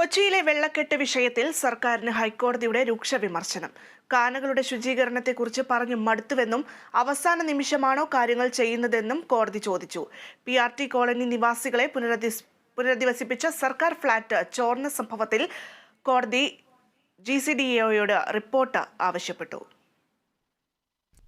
കൊച്ചിയിലെ വെള്ളക്കെട്ട് വിഷയത്തിൽ സർക്കാരിന് ഹൈക്കോടതിയുടെ രൂക്ഷ വിമർശനം. കാനകളുടെ ശുചീകരണത്തെക്കുറിച്ച് പറഞ്ഞു മടുത്തുവെന്നും അവസാന നിമിഷമാണോ കാര്യങ്ങൾ ചെയ്യുന്നതെന്നും കോടതി ചോദിച്ചു. പി ആർ ടി കോളനി നിവാസികളെ പുനരധി- പുനരധിവസിപ്പിച്ച സർക്കാർ ഫ്ളാറ്റ് ചോർന്ന സംഭവത്തിൽ കോടതി ജി സി ഡി എയോട് റിപ്പോർട്ട് ആവശ്യപ്പെട്ടു.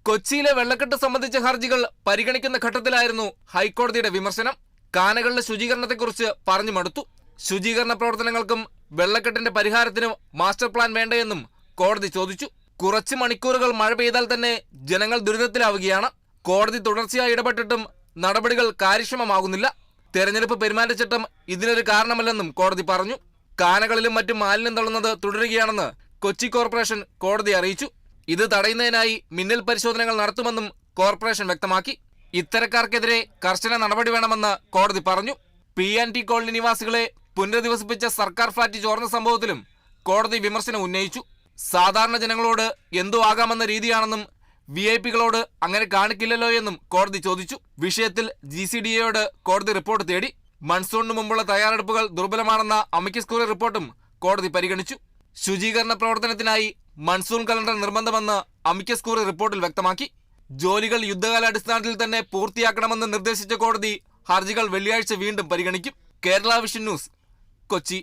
കൊച്ചിയിലെ വെള്ളക്കെട്ട് സംബന്ധിച്ച ഹർജികൾ പരിഗണിക്കുന്ന ഘട്ടത്തിലായിരുന്നു ഹൈക്കോടതിയുടെ വിമർശനം. കാനകളുടെ ശുചീകരണത്തെക്കുറിച്ച് പറഞ്ഞു മടുത്തു. ശുചീകരണ പ്രവർത്തനങ്ങൾക്കും വെള്ളക്കെട്ടിന്റെ പരിഹാരത്തിനും മാസ്റ്റർ പ്ലാൻ വേണ്ടയെന്നും കോടതി ചോദിച്ചു. കുറച്ച് മണിക്കൂറുകൾ മഴ പെയ്താൽ തന്നെ ജനങ്ങൾ ദുരിതത്തിലാവുകയാണ്. കോടതി തുടർച്ചയായി ഇടപെട്ടിട്ടും നടപടികൾ കാര്യക്ഷമമാകുന്നില്ല. തെരഞ്ഞെടുപ്പ് പെരുമാറ്റച്ചട്ടം ഇതിനൊരു കാരണമല്ലെന്നും കോടതി പറഞ്ഞു. കാനകളിലും മറ്റും മാലിന്യം തള്ളുന്നത് തുടരുകയാണെന്ന് കൊച്ചി കോർപ്പറേഷൻ കോടതി അറിയിച്ചു. ഇത് തടയുന്നതിനായി മിന്നൽ പരിശോധനകൾ നടത്തുമെന്നും കോർപ്പറേഷൻ വ്യക്തമാക്കി. ഇത്തരക്കാർക്കെതിരെ കർശന നടപടി വേണമെന്ന് കോടതി പറഞ്ഞു. പി ആൻഡ് ടി കോളനി നിവാസികളെ പുനരധിവസിപ്പിച്ച സർക്കാർ ഫ്ളാറ്റ് ചോർന്ന സംഭവത്തിലും കോടതി വിമർശനം ഉന്നയിച്ചു. സാധാരണ ജനങ്ങളോട് എന്തു ആകാമെന്ന രീതിയാണെന്നും വി ഐ പികളോട് അങ്ങനെ കാണിക്കില്ലല്ലോ എന്നും കോടതി ചോദിച്ചു. വിഷയത്തിൽ ജി സി ഡി എയോട് കോടതി റിപ്പോർട്ട് തേടി. മൺസൂണിന് മുമ്പുള്ള തയ്യാറെടുപ്പുകൾ ദുർബലമാണെന്ന അമിക്കസ് ക്യൂറി റിപ്പോർട്ടും കോടതി പരിഗണിച്ചു. ശുചീകരണ പ്രവർത്തനത്തിനായി മൺസൂൺ കലണ്ടർ നിർബന്ധമെന്ന് അമിക്കസ് ക്യൂറി റിപ്പോർട്ടിൽ വ്യക്തമാക്കി. ജോലികൾ യുദ്ധകാലാടിസ്ഥാനത്തിൽ തന്നെ പൂർത്തിയാക്കണമെന്ന് നിർദ്ദേശിച്ച കോടതി ഹർജികൾ വെള്ളിയാഴ്ച വീണ്ടും പരിഗണിക്കും. Kerala vision news Kochi